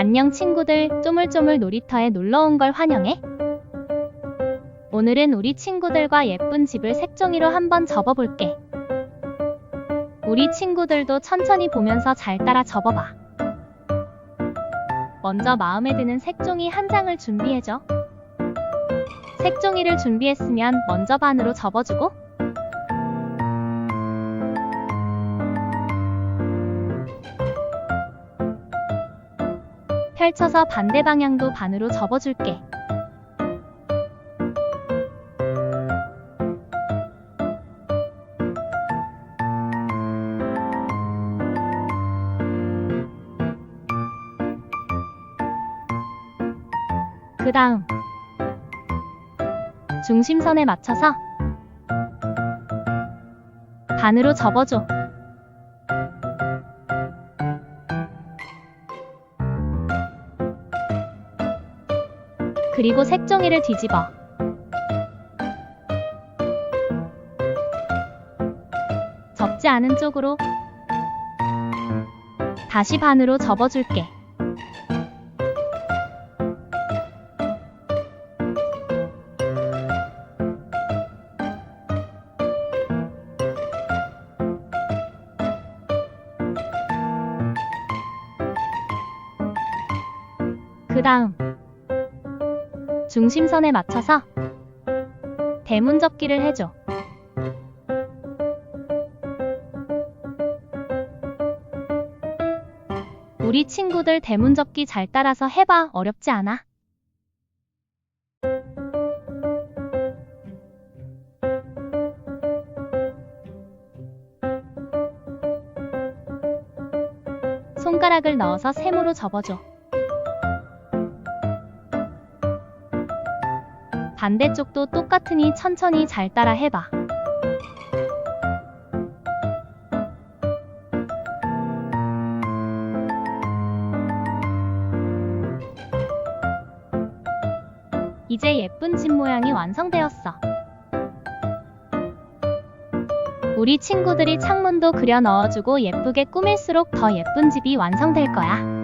안녕 친구들, 쪼물쪼물 놀이터에 놀러 온 걸 환영해. 오늘은 우리 친구들과 예쁜 집을 색종이로 한번 접어볼게. 우리 친구들도 천천히 보면서 잘 따라 접어봐. 먼저 마음에 드는 색종이 한 장을 준비해줘. 색종이를 준비했으면 먼저 반으로 접어주고, 펼쳐서 반대 방향도 반으로 접어줄게. 그 다음 중심선에 맞춰서 반으로 접어줘. 그리고 색종이를 뒤집어. 접지 않은 쪽으로 다시 반으로 접어줄게. 그 다음 중심선에 맞춰서 대문 접기를 해줘. 우리 친구들 대문 접기 잘 따라서 해봐. 어렵지 않아. 손가락을 넣어서 세모로 접어줘. 반대쪽도 똑같으니 천천히 잘 따라 해봐. 이제 예쁜 집 모양이 완성되었어. 우리 친구들이 창문도 그려 넣어주고 예쁘게 꾸밀수록 더 예쁜 집이 완성될 거야.